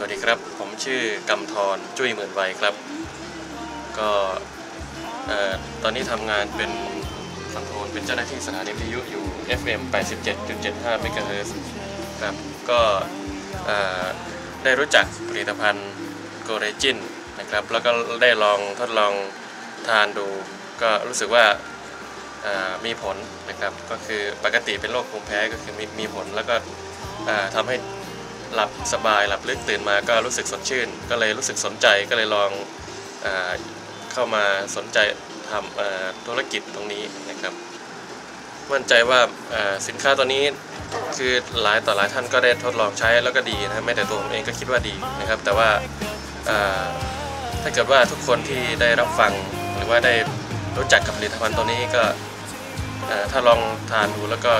สวัสดีครับ ผมชื่อกำธรจุ้ยหมื่นวัยครับ ก็ตอนนี้ทำงานเป็นคอนโทรลเป็นเจ้าหน้าที่สถานีวิทยุอยู่ FM 87.75 MHz ครับ ก็ได้รู้จักผลิตภัณฑ์โกเรจินนะครับ แล้วก็ได้ลองทดลองทานดู ก็รู้สึกว่ามีผลนะครับ ก็คือปกติเป็นโรคภูมิแพ้ก็คือมีมีผลแล้วก็ทำให้ หลับสบายหลับลึกตื่นมาก็รู้สึกสดชื่น ก็เลยรู้สึกสนใจก็เลยลองเอเข้ามาสนใจทำธุรกิจตรงนี้นะครับ มั่นใจว่าสินค้าตัวนี้คือหลายต่อหลายท่านก็ได้ทดลองใช้แล้วก็ดีนะไม่แต่ตัวผมเองก็คิดว่าดีนะครับ แต่ว่าถ้าเกิดว่าทุกคนที่ได้รับฟังหรือว่าได้รู้จักกับผลิตภัณฑ์ตัวนี้ก็ถ้าลองทานดูแล้วก็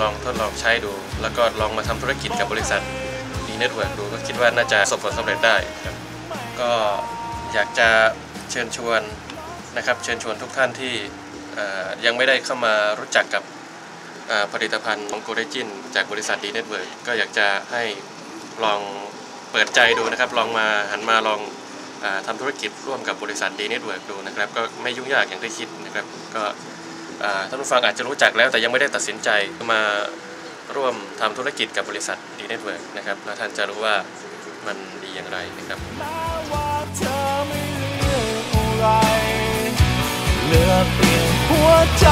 ลองทดลองใช้ดู แล้วก็ลองมาทำธุรกิจกับบริษัทดีเน็ตเวิร์กดูก็คิดว่าน่าจะประสบผลสำเร็จได้ครับก็อยากจะเชิญชวนนะครับเชิญชวนทุกท่านที่ยังไม่ได้เข้ามารู้จักกับผลิตภัณฑ์ของโกเรจินจากบริษัทดีเน็ตเวิร์กก็อยากจะให้ลองเปิดใจดูนะครับ ลองมาหันมาลองอทำธุรกิจร่วมกับบริษัทดีเน็ตเวิร์กดูนะครับ ก็ไม่ยุ่งยากอย่างที่คิดนะครับก็ ท่านผู้ฟังอาจจะรู้จักแล้วแต่ยังไม่ได้ตัดสินใจมาร่วมทำธุรกิจกับบริษัทดีเน็ตเวิร์กนะครับแล้วท่านจะรู้ว่ามันดีอย่างไรนะครับเลือกเหลือเพียงหัวใจ